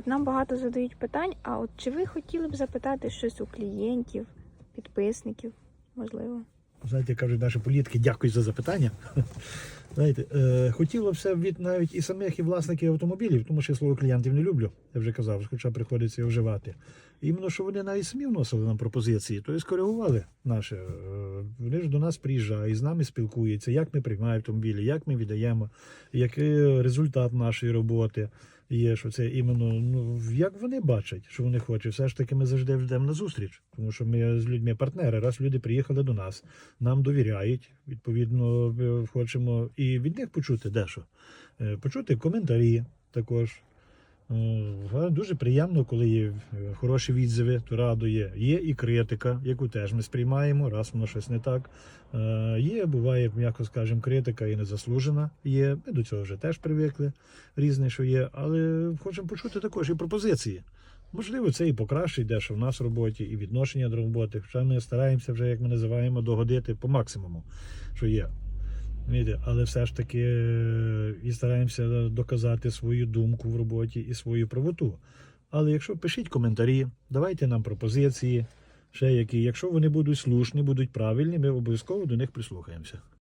От нам багато задають питань, а от чи ви хотіли б запитати щось у клієнтів, підписників, можливо? Знаєте, кажуть наші політики, дякую за запитання. Знаєте, е, хотіло все від навіть і самих і власників автомобілів, тому що я слово клієнтів не люблю, я вже казав, хоча приходиться вживати. Іменно, що вони навіть самі вносили нам пропозиції, то і скоригували наше. Е, Вони ж до нас приїжджають, з нами спілкуються, як ми приймаємо автомобілі, як ми віддаємо, який результат нашої роботи є, що це іменно, ну, як вони бачать, що вони хочуть. Все ж таки ми завжди йдемо на зустріч, тому що ми з людьми партнери. Раз люди приїхали до нас, нам довіряють. Відповідно, е, хочемо і від них почути дещо. Е, Почути коментарі також. Дуже приємно, коли є е, хороші відзиви, то радує. Є і критика, яку теж ми сприймаємо, раз воно щось не так. Е, Є, буває, м'яко скажемо, критика і незаслужена є. Ми до цього вже теж привикли, різне, що є, але хочемо почути також і пропозиції. Можливо, це і покращить дещо в нас в роботі, і відношення до роботи. Хоча ми стараємося вже, як ми називаємо, догодити по максимуму, що є. Але все ж таки е, і стараємося доказати свою думку в роботі і свою правоту. Але якщо пишіть коментарі, давайте нам пропозиції, ще які. Якщо вони будуть слушні, будуть правильні, ми обов'язково до них прислухаємося.